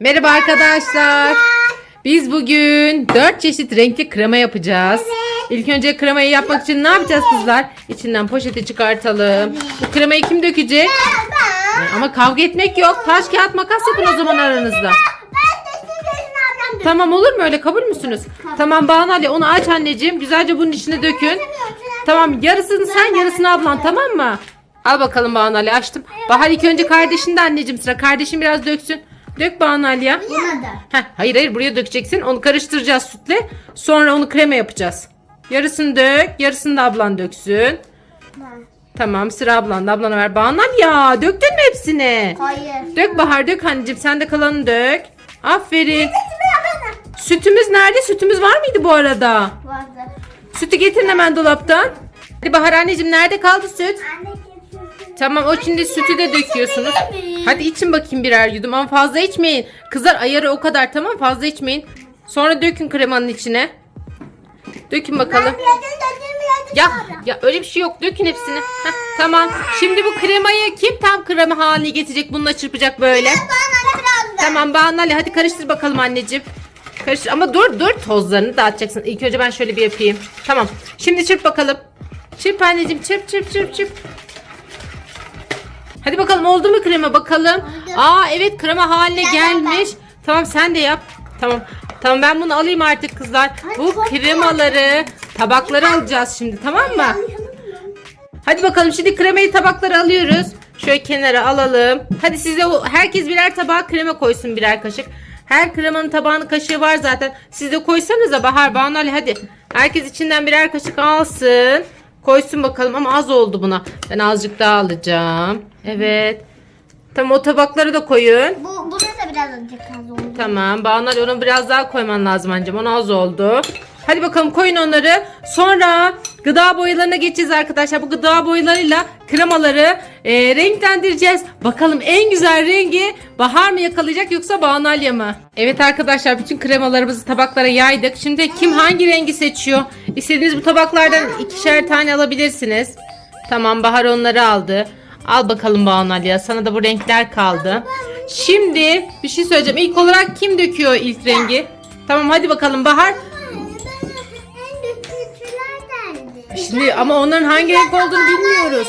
Merhaba arkadaşlar. Biz bugün 4 çeşit renkli krema yapacağız. İlk önce kremayı yapmak için ne yapacağız kızlar? İçinden poşeti çıkartalım. Bu kremayı kim dökecek? Ama kavga etmek yok. Taş kağıt makas yapın o zaman aranızda. Tamam olur mu öyle kabul müsünüz? Tamam Banu Ali onu aç anneciğim. Güzelce bunun içine dökün. Tamam yarısını sen yarısını ablan tamam mı? Al bakalım Banu Ali açtım. Bahar ilk önce kardeşin de anneciğim sıra. Kardeşin biraz döksün. Dök Banu Ali ya. Buna da. Heh, hayır hayır buraya dökeceksin. Onu karıştıracağız sütle. Sonra onu krema yapacağız. Yarısını dök. Yarısını da ablan döksün. Tamam sıra ablanda. Ablana ver. Banu Ali ya döktün mü hepsini? Hayır. Dök Bahar dök anneciğim. Sen de kalanını dök. Aferin. Sütümüz nerede? Sütümüz var mıydı bu arada? Vardı. Sütü getirin hemen dolaptan. Hadi Bahar anneciğim nerede kaldı süt? Anne Tamam o şimdi sütü de döküyorsunuz. Hadi için bakayım birer yudum ama fazla içmeyin. Kızlar ayarı o kadar tamam fazla içmeyin. Sonra dökün kremanın içine. Dökün bakalım. Ya ya öyle bir şey yok. Dökün hepsini. Heh, tamam. Şimdi bu kremayı kim tam krema haline getirecek? Bununla çırpacak böyle. Tamam Banu Ali hadi karıştır bakalım anneciğim. Karıştır ama dur dur tozlarını dağıtacaksın. İlk önce ben şöyle bir yapayım. Tamam. Şimdi çırp bakalım. Çırp anneciğim çırp çırp çırp çırp. Hadi bakalım oldu mu krema bakalım. Aa evet krema haline gelmiş. Tamam sen de yap. Tamam. Tamam ben bunu alayım artık kızlar. Bu kremaları tabaklara alacağız şimdi tamam mı? Hadi bakalım şimdi kremayı tabaklara alıyoruz. Şöyle kenara alalım. Hadi size herkes birer tabağa krema koysun birer kaşık. Her kremanın tabağının kaşığı var zaten. Siz de koysanıza Bahar, Banu Ali hadi. Herkes içinden birer kaşık alsın. Koysun bakalım ama az oldu buna. Ben azıcık daha alacağım. Evet. Tamam o tabakları da koyun. Bu, buna da biraz azıcık az oldu. Tamam Banu Ali onu biraz daha koyman lazım anneciğim. Onu az oldu. Hadi bakalım koyun onları. Sonra gıda boyalarına geçeceğiz arkadaşlar. Bu gıda boyalarıyla kremaları e, renklendireceğiz. Bakalım en güzel rengi Bahar mı yakalayacak yoksa Banu Ali mı? Evet arkadaşlar bütün kremalarımızı tabaklara yaydık. Şimdi kim hangi rengi seçiyor? İstediğiniz bu tabaklardan ikişer tane alabilirsiniz. Tamam Bahar onları aldı. Al bakalım Banu Ali'ye. Sana da bu renkler kaldı. Şimdi bir şey söyleyeceğim. İlk olarak kim döküyor ilk rengi? Tamam hadi bakalım Bahar. Şimdi ama onların hangi renk olduğunu bilmiyoruz.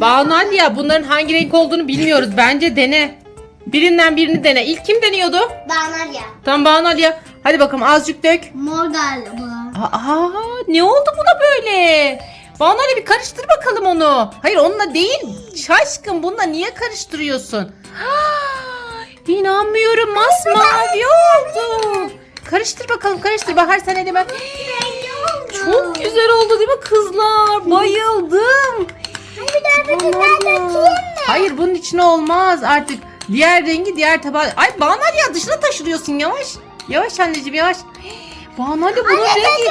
Banu ya bunların hangi renk olduğunu bilmiyoruz. Bence dene. Birinden birini dene. İlk kim deniyordu? Dağlar ya. Tamam Banu Ali ya. Hadi bakalım azıcık dök. Mor galiba. Aa, ne oldu buna böyle? Banu bir karıştır bakalım onu. Hayır onunla değil. Şaşkın bununla niye karıştırıyorsun? Ah, İnanmıyorum masmavi oldu. Karıştır bakalım karıştır. Bahar sen elime. Çok güzel oldu değil mi kızlar? Bayıldım. Bir daha Allah. Hayır bunun içine olmaz artık. Diğer rengi diğer tabağa. Ay Banu Ali ya dışına taşırıyorsun yavaş. Yavaş anneciğim yavaş. Banu Ali bunun rengi.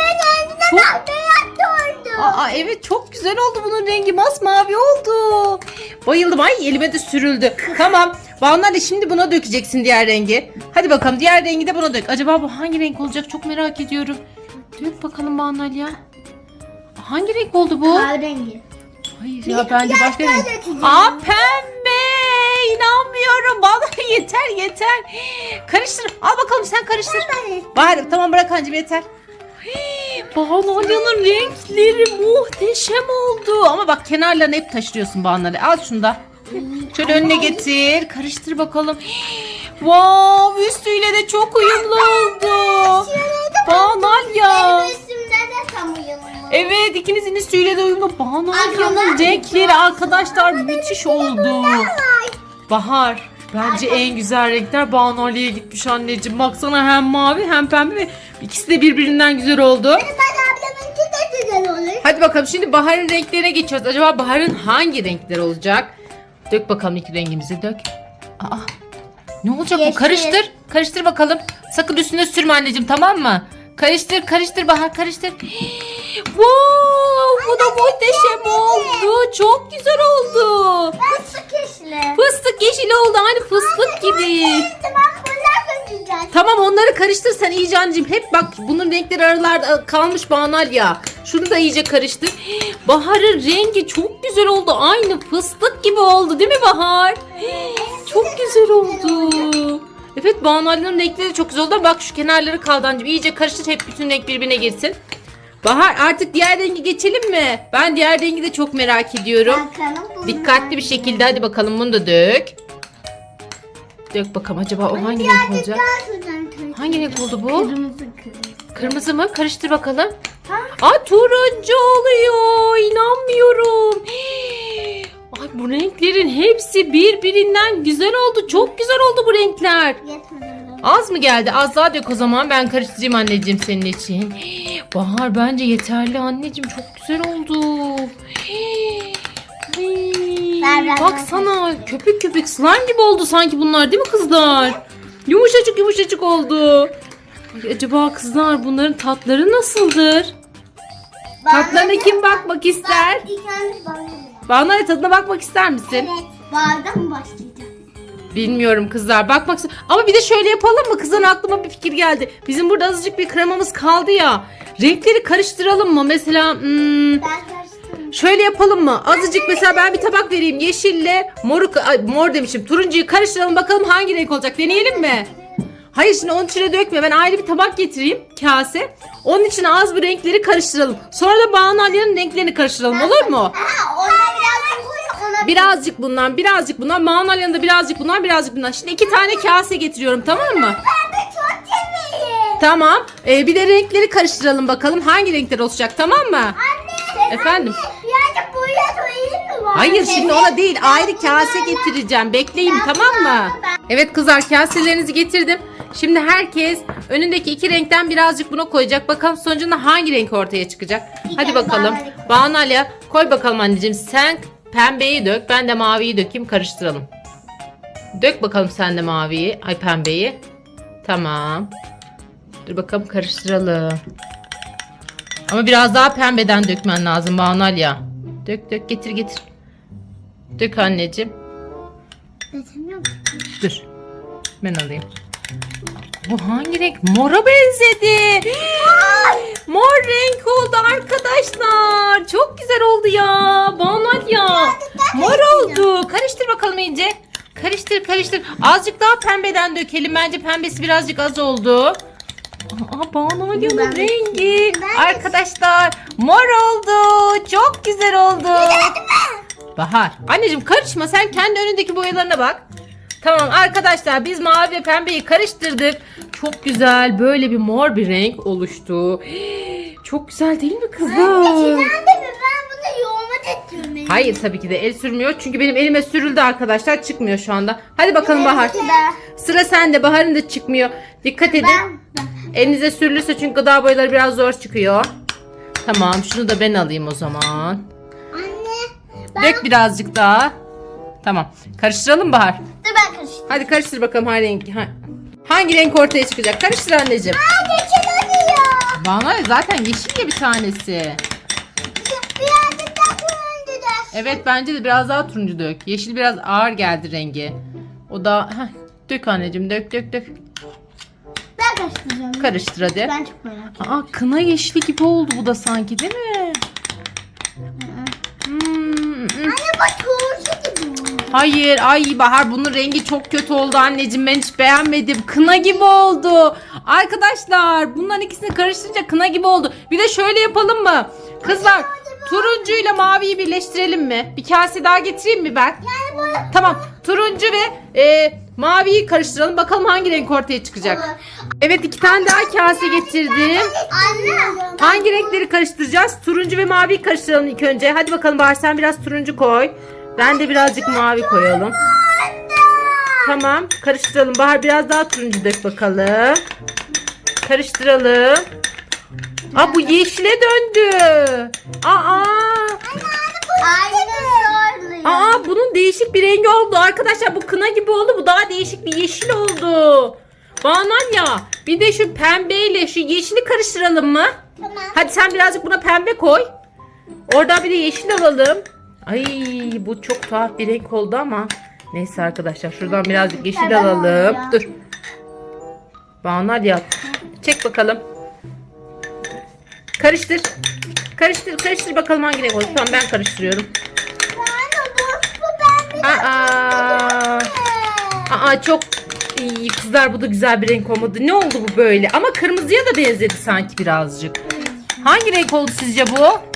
Çok... Aa evet çok güzel oldu bunun rengi masmavi oldu. Bayıldım ay elime de sürüldü. tamam Banu Ali şimdi buna dökeceksin diğer rengi. Hadi bakalım diğer rengi de buna dök. Acaba bu hangi renk olacak çok merak ediyorum. Dök bakalım Banu Ali ya. Hangi renk oldu bu? Kahverengi. Hayır ya bence başka renk. Aa pembe. İnanmıyorum. Bana yeter yeter. Karıştır. Al bakalım sen karıştır. Bari tamam bırak hancım yeter. Banu Alya'nın renkleri muhteşem oldu. Ama bak kenarlarını hep taşırıyorsun Banu Ali. Al şunu da. Şöyle önüne getir. Karıştır bakalım. Wow üstüyle de çok uyumlu oldu. Banu Alya. Üstümde de tam uyumlu. Evet ikinizin üstüyle de uyumlu. Banu Alya'nın Arkadaşlar. renkleri arkadaşlar müthiş oldu. Bahar bence en güzel renkler Banu Ali'ye gitmiş anneciğim. Baksana hem mavi hem pembe ve ikisi de birbirinden güzel oldu. Ben ablamınki de güzel olur. Hadi bakalım şimdi Bahar'ın renklerine geçiyoruz. Acaba Bahar'ın hangi renkler olacak? Dök bakalım iki rengimizi dök. Aa, ne olacak bu? Yeşil. Karıştır. Karıştır bakalım. Sakın üstüne sürme anneciğim tamam mı? Karıştır karıştır Bahar karıştır. wow, bu da muhteşem oldu. Çok güzel oldu. Fıstık yeşili. Fıstık yeşil oldu. Aynı fıstık gibi. Tamam onları karıştır sen iyice anneciğim. Hep bak bunun renkleri aralarda kalmış banal ya. Şunu da iyice karıştır. Bahar'ın rengi çok güzel oldu. Aynı fıstık gibi oldu değil mi Bahar? Çok güzel oldu. Evet Banu Ali'nin renkleri de çok güzel oldu. Bak şu kenarları kaldı anneciğim. İyice karıştır hep bütün renk birbirine girsin. Bahar artık diğer rengi geçelim mi? Ben diğer rengi de çok merak ediyorum. Bakalım. Dikkatli bir şekilde hadi bakalım bunu da dök. Dök bakalım acaba o hangi renk olacak? Hangi renk oldu bu? Kırmızı kırmızı. Kırmızı mı? Karıştır bakalım. Tamam. Aa turuncu oluyor. İnanmıyorum. Hii. Bu renklerin hepsi birbirinden güzel oldu. Çok güzel oldu bu renkler. Yetmedi. Az mı geldi? Az daha dök o zaman. Ben karıştırayım anneciğim senin için. Hii. Bahar bence yeterli anneciğim. Çok güzel oldu. Hii. Hii. Ver, ver, ver. Baksana köpük köpük slime gibi oldu sanki bunlar değil mi kızlar? Yumuşacık yumuşacık oldu. Ay, acaba kızlar bunların tatları nasıldır? Tatlarına kim bakmak ister? Ben ilk önce bana. Bana tadına bakmak ister misin? Evet. Bardan mı başlayacağım? Bilmiyorum kızlar bakmak ist- Ama bir de şöyle yapalım mı? Kızların aklıma bir fikir geldi. Bizim burada azıcık bir kremamız kaldı ya. Renkleri karıştıralım mı? Mesela hmm, Ben karıştırdım. şöyle yapalım mı? Azıcık mesela ben bir tabak vereyim. Yeşille moru ay, mor demişim. Turuncuyu karıştıralım bakalım hangi renk olacak. Deneyelim mi? Hayır şimdi onun içine dökme. Ben ayrı bir tabak getireyim. Kase. Onun içine az bir renkleri karıştıralım. Sonra da Banu Ali'nin renklerini karıştıralım. Olur mu? Ona birazcık koy ona Birazcık bundan, birazcık bundan. Banu Ali'nin de birazcık bundan, birazcık bundan. Şimdi iki tane kase getiriyorum tamam mı? Ben de çok severim. Tamam. Ee, bir de renkleri karıştıralım bakalım. Hangi renkler olacak tamam mı? Anne. Efendim? Anne, birazcık boya koyayım mı? var? Hayır şimdi ona değil ayrı kase getireceğim. Bekleyin tamam mı? Evet kızlar kaselerinizi getirdim. Şimdi herkes önündeki iki renkten birazcık buna koyacak. Bakalım sonucunda hangi renk ortaya çıkacak. Bir Hadi bakalım. Banu koy bakalım anneciğim. Sen pembeyi dök. Ben de maviyi dökeyim karıştıralım. Dök bakalım sen de maviyi. Ay pembeyi. Tamam. Dur bakalım karıştıralım. Ama biraz daha pembeden dökmen lazım Banu Ali'ye. Dök dök getir getir. Dök anneciğim. Dur. Ben alayım. Bu hangi renk? Mora benzedi. Mor renk oldu arkadaşlar. Çok güzel oldu ya. Banal ya. Mor oldu. Karıştır bakalım iyice. Karıştır karıştır. Azıcık daha pembeden dökelim. Bence pembesi birazcık az oldu. Aa Banal Ya'nın Ben de- rengi. Arkadaşlar mor oldu. Çok güzel oldu. Bahar. Anneciğim karışma sen kendi önündeki boyalarına bak. Tamam arkadaşlar biz mavi ve pembeyi karıştırdık. Çok güzel böyle bir mor bir renk oluştu. Çok güzel değil mi kızım? Hayır tabii ki de el sürmüyor. Çünkü benim elime sürüldü arkadaşlar. Çıkmıyor şu anda. Hadi bakalım Bahar. Sıra sende. Bahar'ın da çıkmıyor. Dikkat edin. Elinize sürülürse çünkü gıda boyaları biraz zor çıkıyor. Tamam şunu da ben alayım o zaman. Anne. Ben... Dök birazcık daha. Tamam. Karıştıralım Bahar. Dur ben karıştırayım. Hadi karıştır bakalım hangi renk, ha- hangi renk ortaya çıkacak. Karıştır anneciğim. Aa geçin oluyor. Bana zaten yeşil ya bir tanesi. Birazcık daha turuncu da. Evet bence de biraz daha turuncu dök. Yeşil biraz ağır geldi rengi. O da heh, dök anneciğim dök dök dök. Ben karıştıracağım. Karıştır hadi. Ben çok merak ettim. Aa kına yeşili gibi oldu bu da sanki değil mi? Hmm, hmm. Anne turşu gibi oldu. Hayır ay Bahar bunun rengi çok kötü oldu anneciğim ben hiç beğenmedim. Kına gibi oldu. Arkadaşlar bunların ikisini karıştırınca kına gibi oldu. Bir de şöyle yapalım mı? Kızlar turuncuyla maviyi birleştirelim mi? Bir kase daha getireyim mi ben? Tamam turuncu ve e, maviyi karıştıralım bakalım hangi renk ortaya çıkacak. Evet iki tane daha kase getirdim. Hangi renkleri karıştıracağız? Turuncu ve maviyi karıştıralım ilk önce. Hadi bakalım Bahar sen biraz turuncu koy. Ben de birazcık mavi koyalım. Tamam karıştıralım. Bahar biraz daha turuncu dök bakalım. Karıştıralım. Aa bu yeşile döndü. Aa. Aa bunun değişik bir rengi oldu. Arkadaşlar bu kına gibi oldu. Bu daha değişik bir yeşil oldu. Banan ya. Bir de şu pembeyle şu yeşili karıştıralım mı? Tamam. Hadi sen birazcık buna pembe koy. Oradan bir de yeşil alalım. Ay bu çok tuhaf bir renk oldu ama. Neyse arkadaşlar şuradan birazcık yeşil alalım. Dur. Banu yap. Çek bakalım. Karıştır. Karıştır karıştır bakalım hangi renk oldu. Tamam ben karıştırıyorum. Aa, aa çok kızlar bu da güzel bir renk olmadı. Ne oldu bu böyle? Ama kırmızıya da benzedi sanki birazcık. Hangi renk oldu sizce bu?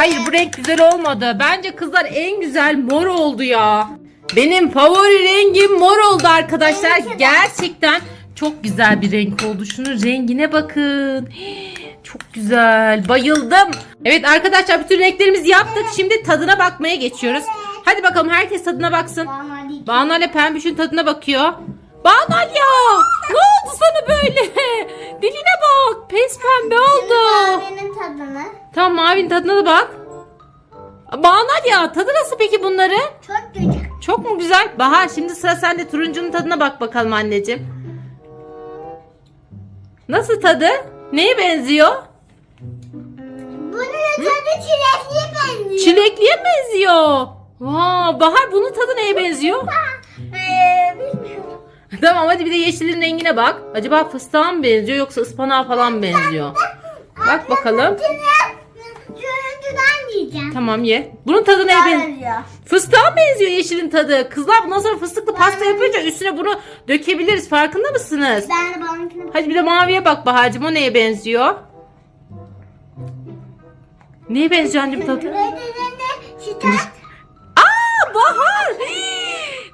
Hayır bu renk güzel olmadı. Bence kızlar en güzel mor oldu ya. Benim favori rengim mor oldu arkadaşlar. Gerçekten çok güzel bir renk oldu. Şunun rengine bakın. Çok güzel. Bayıldım. Evet arkadaşlar bütün renklerimizi yaptık. Şimdi tadına bakmaya geçiyoruz. Hadi bakalım herkes tadına baksın. Banu ile Pembiş'in tadına bakıyor. Banu ya! Ne oldu sana böyle? Diline bak. Pes pembe oldu. Benim tadını. Tamam mavinin tadına da bak. Banu ya tadı nasıl peki bunları? Çok güzel. Çok mu güzel? Bahar şimdi sıra sende turuncunun tadına bak bakalım anneciğim. Nasıl tadı? Neye benziyor? Bunun tadı çilekliye benziyor. Çilekliye benziyor? Vaa, Bahar bunun tadı neye benziyor? Ee, bilmiyorum. tamam hadi bir de yeşilin rengine bak. Acaba fıstığa mı benziyor yoksa ıspanağa falan mı benziyor? Bak bakalım. Görüntüden. Tamam ye. Bunun tadı neye benziyor? Fıstığa benziyor yeşilin tadı. Kızlar bundan sonra fıstıklı pasta yapınca üstüne bunu dökebiliriz. Farkında mısınız? Ben de Hadi bir de maviye bak Bahar'cığım. O neye benziyor? Neye benziyor annem tadı? Şiddet. Aa Bahar!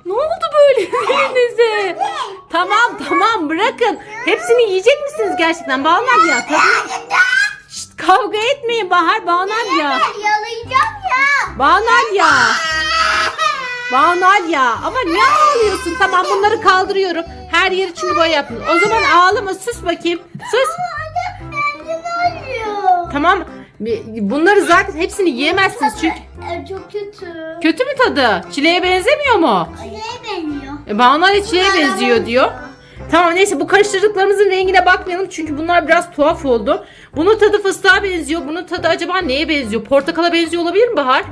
Ne oldu böyle elinize? Tamam tamam bırakın. Hepsini yiyecek misiniz gerçekten? Bağlar ya. Tadını... Şşt, kavga etmeyin Bahar. Bağlar ya. Yalayacağım ya. Bağlar ya. Banal ya ama ne ağlıyorsun? Tamam bunları kaldırıyorum. Her yeri çünkü boya yaptın. O zaman ağlama sus bakayım. Sus. Tamam. Bunları zaten hepsini yiyemezsiniz çünkü. Ee, Çok kötü. Kötü mü tadı? Çileğe benzemiyor mu? Neye benziyor? E, Banal çileğe benziyor diyor. Tamam neyse bu karıştırdıklarımızın rengine bakmayalım çünkü bunlar biraz tuhaf oldu. Bunun tadı fıstığa benziyor. Bunun tadı acaba neye benziyor? Portakala benziyor olabilir mi Bahar?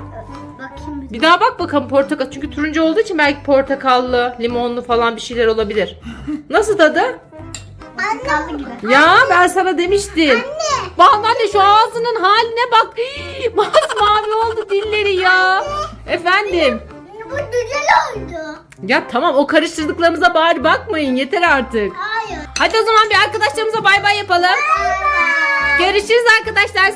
Bakayım bir. Bir daha bak bakalım portakal. Çünkü turuncu olduğu için belki portakallı, limonlu falan bir şeyler olabilir. Nasıl tadı? Ya ben sana demiştim. Anne. Bak anne şu ağzının haline bak. Masmavi oldu dilleri ya. Efendim. Bu güzel oldu. Ya tamam o karıştırdıklarımıza bari bakmayın yeter artık. Hayır. Hadi o zaman bir arkadaşlarımıza bay bay yapalım. Görüşürüz arkadaşlar.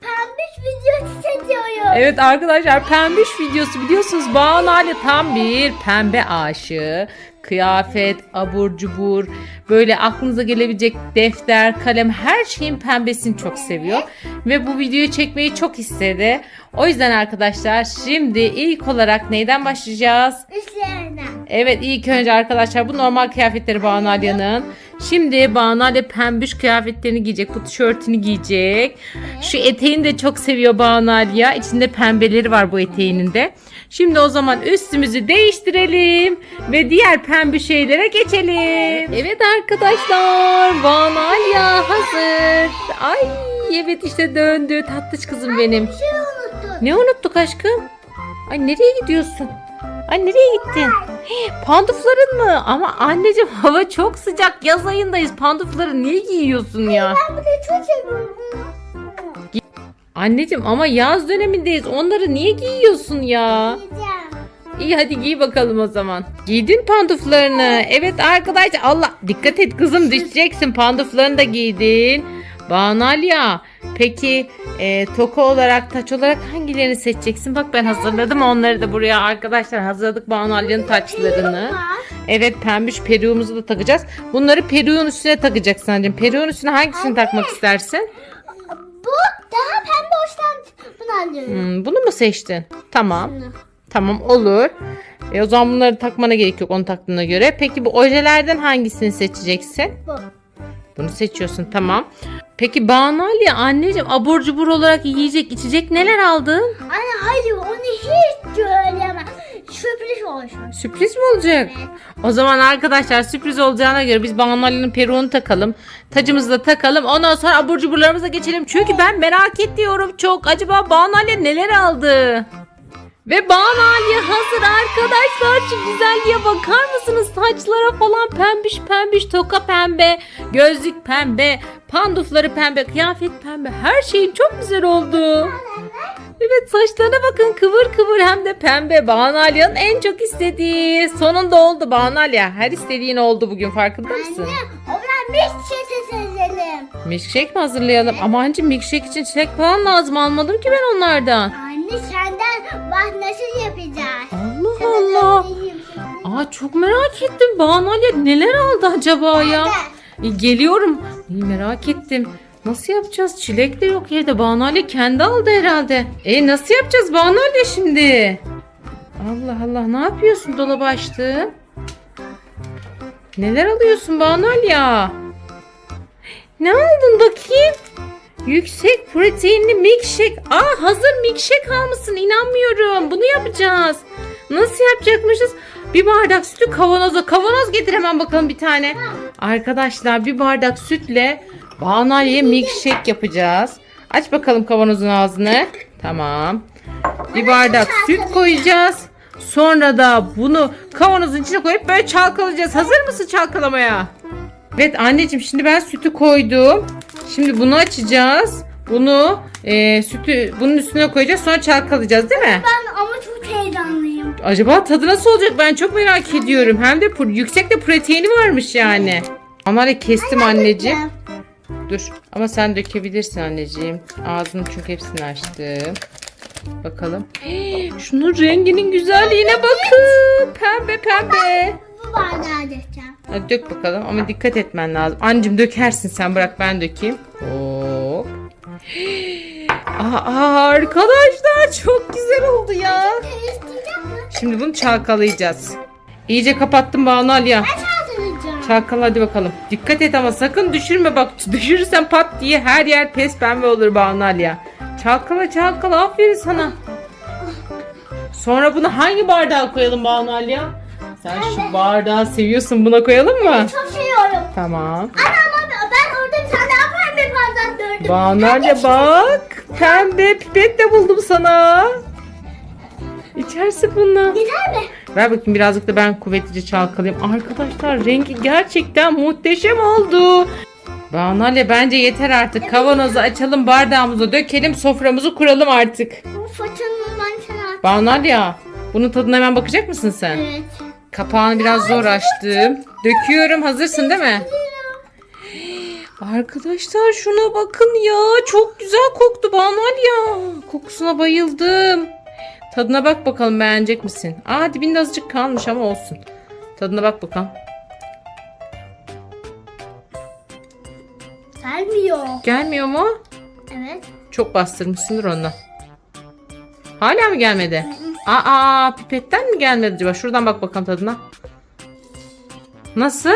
Pembiş video seçiyorum. Evet arkadaşlar pembiş videosu biliyorsunuz Banu Ali tam bir pembe aşığı. Kıyafet, abur cubur, böyle aklınıza gelebilecek defter, kalem her şeyin pembesini çok seviyor. Ve bu videoyu çekmeyi çok istedi. O yüzden arkadaşlar şimdi ilk olarak neyden başlayacağız? Üstlerinden. Evet ilk önce arkadaşlar bu normal kıyafetleri Banu Alya'nın. Şimdi Banu Alya pembiş kıyafetlerini giyecek. Bu tişörtünü giyecek. Şu eteğini de çok seviyor Banu Alya. İçinde pembeleri var bu eteğinin de. Şimdi o zaman üstümüzü değiştirelim ve diğer pembe şeylere geçelim. Evet arkadaşlar Banu Alya hazır. Ay evet işte döndü tatlış kızım benim. Bir şey unuttum. Ne unuttuk aşkım? Ay nereye gidiyorsun? Ay nereye gittin? Hii, Pandufların mı? Ama anneciğim hava çok sıcak. Yaz ayındayız. Pandufları niye giyiyorsun ya? Ben bunu çok seviyorum. Anneciğim ama yaz dönemindeyiz. Onları niye giyiyorsun ya? Yiyeceğim. İyi hadi giy bakalım o zaman. Giydin panduflarını. Evet arkadaşlar Allah dikkat et kızım düşeceksin. Panduflarını da giydin. Banalya. Peki e, toka olarak taç olarak hangilerini seçeceksin? Bak ben hazırladım onları da buraya arkadaşlar hazırladık Banalya'nın taçlarını. Evet pembiş peruğumuzu da takacağız. Bunları peruğun üstüne takacaksın anneciğim. Peruğun üstüne hangisini takmak istersin? Daha pembe hoşlan. Bunu alıyorum. Hmm, bunu mu seçtin? Tamam. Bunu. Tamam olur. E, o zaman bunları takmana gerek yok onu taktığına göre. Peki bu ojelerden hangisini seçeceksin? Bu. Bunu seçiyorsun tamam. Peki Banalya anneciğim abur cubur olarak yiyecek içecek neler aldın? Anne hayır onu hiç söyleyemem. Sürpriz olsun. Sürpriz mi olacak? O zaman arkadaşlar sürpriz olacağına göre biz Banalya'nın peruğunu takalım. Tacımızı da takalım. Ondan sonra abur cuburlarımıza geçelim. Çünkü ben merak ediyorum çok. Acaba Banalya neler aldı? Ve Banalya hazır arkadaşlar. Şu güzelliğe bakar mısınız? Saçlara falan pembiş pembiş toka pembe. Gözlük pembe. Pandufları pembe, kıyafet pembe. Her şeyin çok güzel oldu. Evet saçlarına bakın kıvır kıvır hem de pembe. Banalya'nın en çok istediği. Sonunda oldu Banalya. Her istediğin oldu bugün farkında mısın? Anne o çete sezelim. Milkshake mi hazırlayalım? Ama anca milkshake için çilek falan lazım. Almadım ki ben onlardan. Anne senden bak nasıl yapacağız. Allah Sana Allah. göstereyim. Aa çok merak ettim. Banalya neler aldı acaba ya? E, geliyorum. İyi, merak ettim. Nasıl yapacağız? Çilek de yok evde. Banalya kendi aldı herhalde. E nasıl yapacağız Banalya şimdi? Allah Allah ne yapıyorsun dolabı açtın? Neler alıyorsun Banalya? Ne aldın bakayım? Yüksek proteinli milkshake. Aa hazır milkshake almışsın inanmıyorum. Bunu yapacağız. Nasıl yapacakmışız? Bir bardak sütü kavanoza. Kavanoz getir hemen bakalım bir tane. Arkadaşlar bir bardak sütle Banalya milkshake yapacağız. Aç bakalım kavanozun ağzını. Tamam. Bir bardak süt koyacağız. Sonra da bunu kavanozun içine koyup böyle çalkalayacağız. Hazır mısın çalkalamaya? Evet anneciğim şimdi ben sütü koydum. Şimdi bunu açacağız. Bunu e, sütü bunun üstüne koyacağız sonra çalkalayacağız değil mi? Ben ama çok heyecanlıyım. Acaba tadı nasıl olacak ben çok merak ediyorum. Hem de pro- yüksek de proteini varmış yani. Onları kestim anneciğim. Dur ama sen dökebilirsin anneciğim. Ağzını çünkü hepsini açtım. Bakalım. Hii, Şunun renginin güzelliğine bakın. Pembe pembe. Bu bardağı dökeceğim. Hadi dök bakalım ama dikkat etmen lazım. Anneciğim dökersin sen bırak ben dökeyim. Hop. Aa, arkadaşlar çok güzel oldu ya. Şimdi bunu çalkalayacağız. İyice kapattım Banu çaldıracağım. Çalkala hadi bakalım. Dikkat et ama sakın düşürme bak. Düşürürsen pat diye her yer pes pembe olur Banu Aliya. Çalkala çalkala aferin sana. Sonra bunu hangi bardağa koyalım Banu Aliya? Sen şu bardağı seviyorsun buna koyalım mı? Çok seviyorum. Tamam. Ana ama ben orada bir tane daha pembe bardak gördüm. Banu Aliya bak. Pembe pipet de buldum sana. İçersin bundan. Gider mi? Ver bakayım birazcık da ben kuvvetlice çalkalayayım. Arkadaşlar rengi gerçekten muhteşem oldu. Banalya bence yeter artık. Kavanozu açalım, bardağımızı dökelim, soframızı kuralım artık. Bu fırçanın mançana at. Banalya, bunun tadına hemen bakacak mısın sen? Evet. Kapağını biraz zor açtım. Döküyorum. Hazırsın değil mi? Arkadaşlar şuna bakın ya. Çok güzel koktu Banalya. Kokusuna bayıldım. Tadına bak bakalım beğenecek misin? Aa dibinde azıcık kalmış ama olsun. Tadına bak bakalım. Gelmiyor. Gelmiyor mu? Evet. Çok bastırmışsındır ondan. Hala mı gelmedi? Aa pipetten mi gelmedi acaba? Şuradan bak bakalım tadına. Nasıl?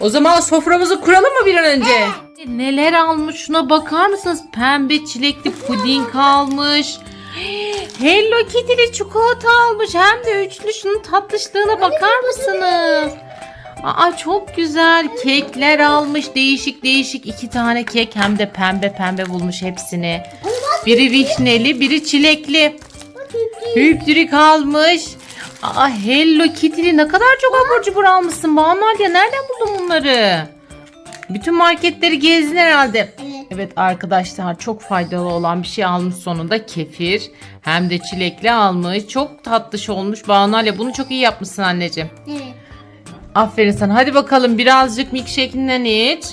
O zaman soframızı kuralım mı bir an önce? Neler almış şuna bakar mısınız? Pembe çilekli puding almış. Hello Kitty'li çikolata almış. Hem de üçlü şunun tatlışlığına bakar mısınız? Aa çok güzel kekler almış. Değişik değişik iki tane kek hem de pembe pembe bulmuş hepsini. Biri vişneli, biri çilekli. Hüptürik almış. Aa Hello Kitty'li ne kadar çok abur cubur almışsın Banu Alya. Nereden buldun bunları? Bütün marketleri gezdin herhalde. Evet. Arkadaşlar çok faydalı olan bir şey almış sonunda kefir. Hem de çilekli almış. Çok tatlış olmuş. Banu bunu çok iyi yapmışsın anneciğim. Evet. Aferin sana. Hadi bakalım birazcık milkshake'inden iç.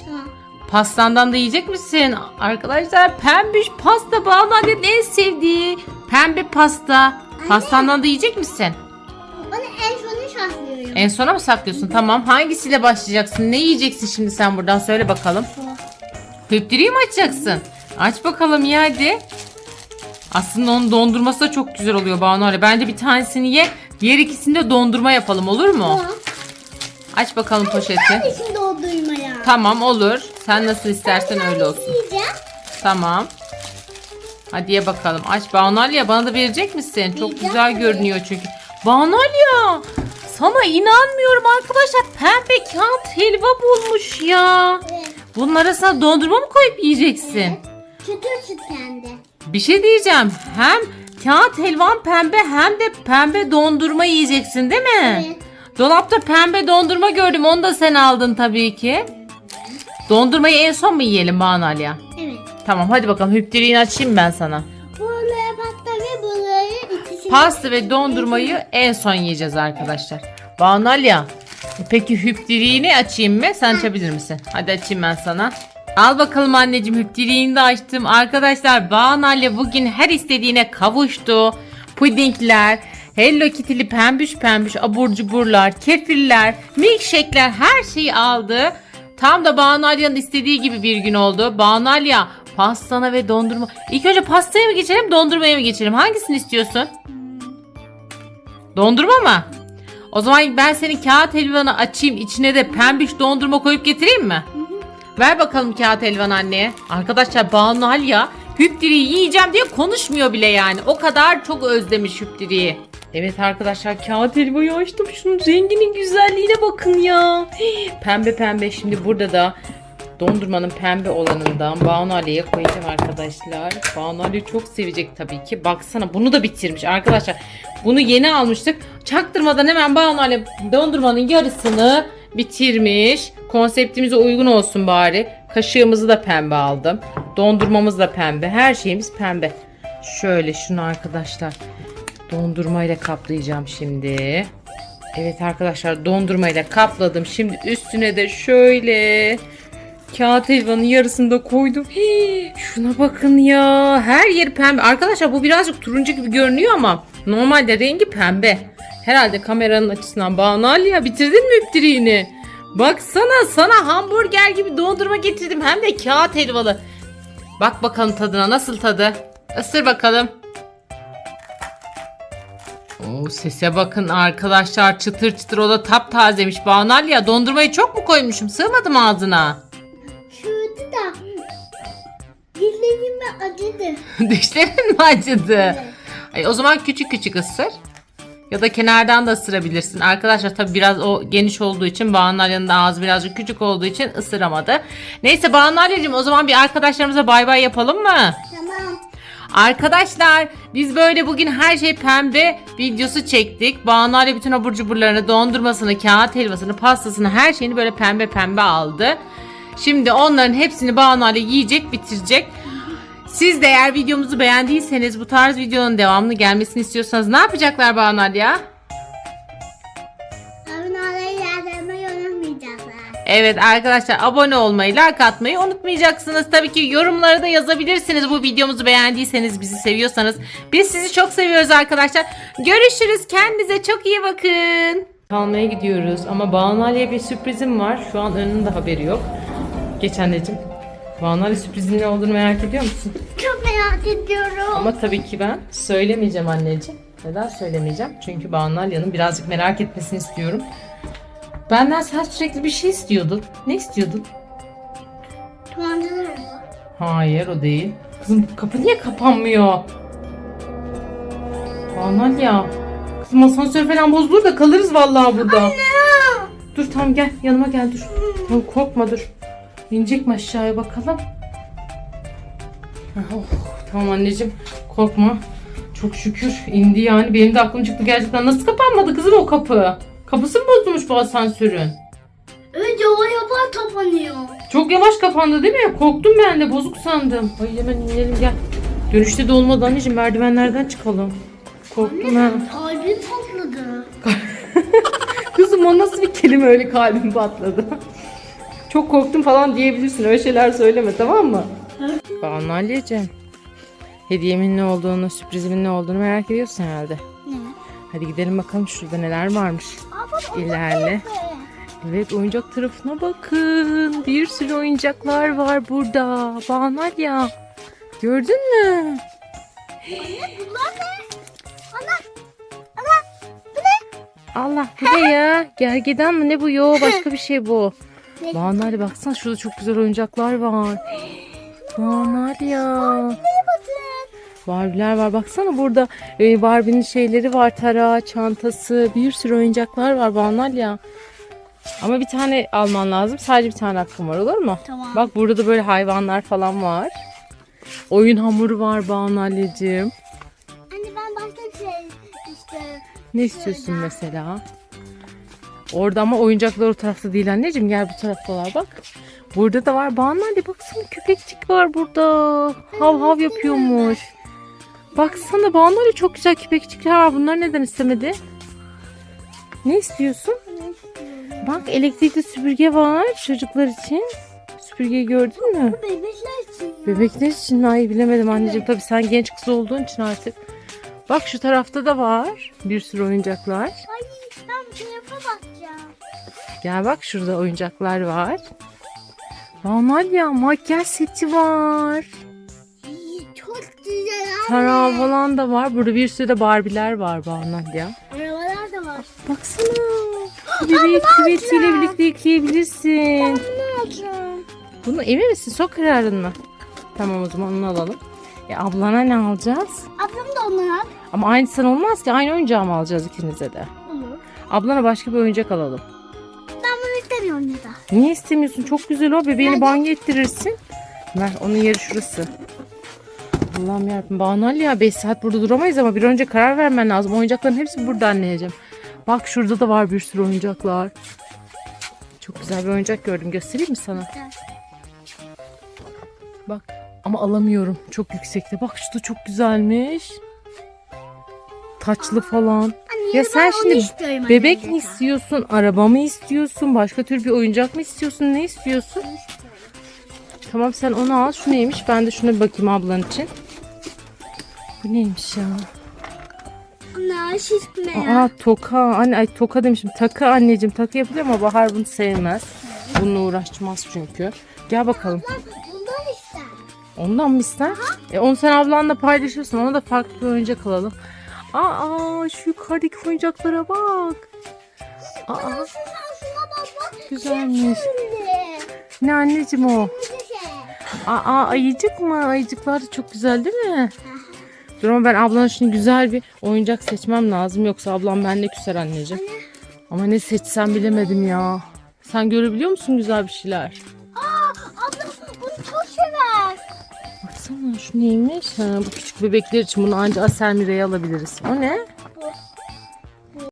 Pastandan da yiyecek misin? Arkadaşlar pembiş pasta Banu Alya'nın en sevdiği. Pembe pasta. Pastandan da yiyecek misin? Onu en sonu saklıyorum. En sona mı saklıyorsun? Tamam. Hangisiyle başlayacaksın? Ne yiyeceksin şimdi sen buradan? Söyle bakalım. Hüptürüyü mü açacaksın? Aç bakalım ya hadi. Aslında onun dondurması da çok güzel oluyor Banu Alya. Bence bir tanesini ye. Diğer ikisini de dondurma yapalım olur mu? Tamam. Aç bakalım poşeti. Ben şimdi o duymaya. Tamam olur. Sen nasıl istersen öyle olsun. Yiyeceğim. Tamam. Hadi ye bakalım. Aç Banalya bana da verecek misin? Çok Yiyeceğim güzel görünüyor çünkü. Banalya sana inanmıyorum arkadaşlar. Pembe kağıt helva bulmuş ya. Evet. Bunun arasına dondurma mı koyup yiyeceksin? Çıtır çıt hem de. Bir şey diyeceğim. Hem kağıt helvan pembe hem de pembe dondurma yiyeceksin değil mi? Evet. Dolapta pembe dondurma gördüm. Onu da sen aldın tabii ki. Dondurmayı en son mu yiyelim Banu? Evet. Tamam hadi bakalım hüptiriğini açayım ben sana. Buraya pasta ve burayı ikisini... Pasta ve dondurmayı en son yiyeceğiz arkadaşlar. Banu Alya, peki hüptiriğini açayım mı? Sen açabilir misin? Hadi açayım ben sana. Al bakalım anneciğim hüptiriğini de açtım. Arkadaşlar Banu bugün her istediğine kavuştu. Pudingler, Hello Kitty'li pembüş pembüş abur cuburlar, kefirler, milkshake'ler her şeyi aldı. Tam da Banu Alya'nın istediği gibi bir gün oldu. Banu Alya pastana ve dondurma. İlk önce pastaya mı geçelim dondurmaya mı geçelim? Hangisini istiyorsun? Dondurma mı? O zaman ben senin kağıt helvanı açayım. içine de pembiş dondurma koyup getireyim mi? Ver bakalım kağıt helvanı anneye. Arkadaşlar Banu Alya hüptiriyi yiyeceğim diye konuşmuyor bile yani. O kadar çok özlemiş hüptiriyi. Evet arkadaşlar kağıt helvayı açtım. Şunun renginin güzelliğine bakın ya. Pembe pembe şimdi burada da dondurmanın pembe olanından Banu Ali'ye koyacağım arkadaşlar. Banu Ali çok sevecek tabii ki. Baksana bunu da bitirmiş arkadaşlar. Bunu yeni almıştık. Çaktırmadan hemen Banu Ali dondurmanın yarısını bitirmiş. Konseptimize uygun olsun bari. Kaşığımızı da pembe aldım. Dondurmamız da pembe. Her şeyimiz pembe. Şöyle şunu arkadaşlar. Dondurmayla kaplayacağım şimdi. Evet arkadaşlar dondurmayla kapladım. Şimdi üstüne de şöyle kağıt helvanın yarısını da koydum. Hii, şuna bakın ya. Her yeri pembe. Arkadaşlar bu birazcık turuncu gibi görünüyor ama normalde rengi pembe. Herhalde kameranın açısından Banu ya bitirdin mi üptiriğini? Baksana sana hamburger gibi dondurma getirdim. Hem de kağıt helvalı. Bak bakalım tadına nasıl tadı. Isır bakalım. Oo, sese bakın arkadaşlar çıtır çıtır o da taptazemiş. Banal ya dondurmayı çok mu koymuşum sığmadı mı ağzına? Şurada da dillerim acıdı. Dişlerin mi acıdı? Ay, o zaman küçük küçük ısır. Ya da kenardan da ısırabilirsin. Arkadaşlar tabi biraz o geniş olduğu için da ağzı birazcık küçük olduğu için ısıramadı. Neyse Banu'cum o zaman bir arkadaşlarımıza bay bay yapalım mı? Arkadaşlar biz böyle bugün her şey pembe videosu çektik. Banu Ali bütün abur cuburlarını, dondurmasını, kağıt helvasını, pastasını her şeyini böyle pembe pembe aldı. Şimdi onların hepsini Banu Ali yiyecek, bitirecek. Siz de eğer videomuzu beğendiyseniz bu tarz videonun devamını gelmesini istiyorsanız ne yapacaklar Banu Ali ya? Evet arkadaşlar abone olmayı, like atmayı unutmayacaksınız. Tabii ki yorumları da yazabilirsiniz bu videomuzu beğendiyseniz, bizi seviyorsanız. Biz sizi çok seviyoruz arkadaşlar. Görüşürüz. Kendinize çok iyi bakın. Kalmaya gidiyoruz ama Banu Ali'ye bir sürprizim var. Şu an önünde haberi yok. Geç anneciğim. Banu Ali sürprizin ne olduğunu merak ediyor musun? Çok merak ediyorum. Ama tabii ki ben söylemeyeceğim anneciğim. Neden söylemeyeceğim? Çünkü Banu Alya'nın birazcık merak etmesini istiyorum. Benden sen sürekli bir şey istiyordun. Ne istiyordun? Tuvancılar mı? Hayır o değil. Kızım kapı niye kapanmıyor? Ya. Kızım asansör falan bozulur da kalırız vallahi burada. Dur tamam gel yanıma gel dur. Tamam korkma dur. İnecek mi aşağıya bakalım? Oh, tamam anneciğim korkma. Çok şükür indi yani. Benim de aklım çıktı gerçekten. Nasıl kapanmadı kızım o kapı? Kapısı mı bozulmuş bu asansörün? Önce o yapar kapanıyor. Çok yavaş kapandı değil mi? Korktum ben de bozuk sandım. Ay hemen inelim gel. Dönüşte de olmadı anneciğim merdivenlerden çıkalım. Korktum ha. Kalbim patladı. Kızım o nasıl bir kelime öyle kalbim patladı. Çok korktum falan diyebilirsin. Öyle şeyler söyleme tamam mı? Banu Aliye'cim. Hediyemin ne olduğunu, sürprizimin ne olduğunu merak ediyorsun herhalde. Ne? Hadi gidelim bakalım şurada neler varmış. İlerle. Evet oyuncak tarafına bakın. Bir sürü oyuncaklar var burada. Banu ya. Gördün mü? Bunlar ne? Ana. Ana. Bu ne? Allah bu ne ya? Gergedan mı ne bu? Yo başka bir şey bu. Ali baksana şurada çok güzel oyuncaklar var. Banu Ali ya. Bakın? Barbie'ler var. Baksana burada e, Barbie'nin şeyleri var. Tarağı, çantası, bir sürü oyuncaklar var Banu Ali ya. Ama bir tane alman lazım. Sadece bir tane hakkım var olur mu? Tamam. Bak burada da böyle hayvanlar falan var. Oyun hamuru var Banu Ali'cim. Anne ben başka şey işte Ne istiyorsun mesela? Orada ama oyuncaklar o tarafta değil anneciğim. Gel bu taraftalar bak. Burada da var. Banu baksana köpekçik var burada. Hav hav yapıyormuş. Baksana Banu Ali çok güzel köpekçikler var. Bunlar neden istemedi? Ne istiyorsun? Bak elektrikli süpürge var çocuklar için. Süpürgeyi gördün mü? Bebekler için. Bebekler için ay bilemedim anneciğim. Tabii sen genç kız olduğun için artık. Bak şu tarafta da var bir sürü oyuncaklar. Ay ben bu tarafa bakacağım. Gel bak şurada oyuncaklar var. Aman ya makyaj seti var. Tarağı falan da var. Burada bir sürü de Barbie'ler var Banu ya. Arabalar da var. Baksana. Bebeği küvetiyle birlikte yıkayabilirsin. Bunu emin misin? Sok kararın mı? Tamam o zaman onu alalım. E ablana ne alacağız? Ablam da onu al. Ama aynısı olmaz ki. Aynı oyuncağı mı alacağız ikinize de? Olur. Ablana başka bir oyuncak alalım. Ben bunu istemiyorum ya da. Niye istemiyorsun? Çok güzel o. Bebeğini banyo ettirirsin. Ver onun yeri şurası. Allah'ım yarabbim. Banu Ali ya 5 saat burada duramayız ama bir önce karar vermen lazım. Oyuncakların hepsi burada anneciğim. Bak şurada da var bir sürü oyuncaklar. Çok güzel bir oyuncak gördüm. Göstereyim mi sana? Bak. Ama alamıyorum. Çok yüksekte. Bak şu da çok güzelmiş. Taçlı falan. Ya sen şimdi Bebek mi istiyorsun? Araba mı istiyorsun? Başka tür bir oyuncak mı istiyorsun? Ne istiyorsun? Tamam sen onu al. Şu neymiş? Ben de şuna bir bakayım ablan için. Bu neymiş ya? Anne şişme ya. Aa toka. Anne ay toka demişim. Takı anneciğim. Takı yapılıyor ama Bahar bunu sevmez. Bununla uğraşmaz çünkü. Gel bakalım. Bundan ister. Ondan mı ister? E onu sen ablanla paylaşırsın. Ona da farklı bir oyuncak alalım. Aa şu yukarıdaki oyuncaklara bak. Aa güzelmiş. Ne anneciğim o? Aa ayıcık mı? Ayıcıklar da çok güzel değil mi? Dur ama ben ablana şimdi güzel bir oyuncak seçmem lazım. Yoksa ablam benimle küser anneciğim. Ama ne seçsem bilemedim ya. Sen görebiliyor musun güzel bir şeyler? Aa ablam bunu çok sever. Baksana şu neymiş? Ha, bu küçük bebekler için bunu ancak Asel Mire'ye alabiliriz. O ne?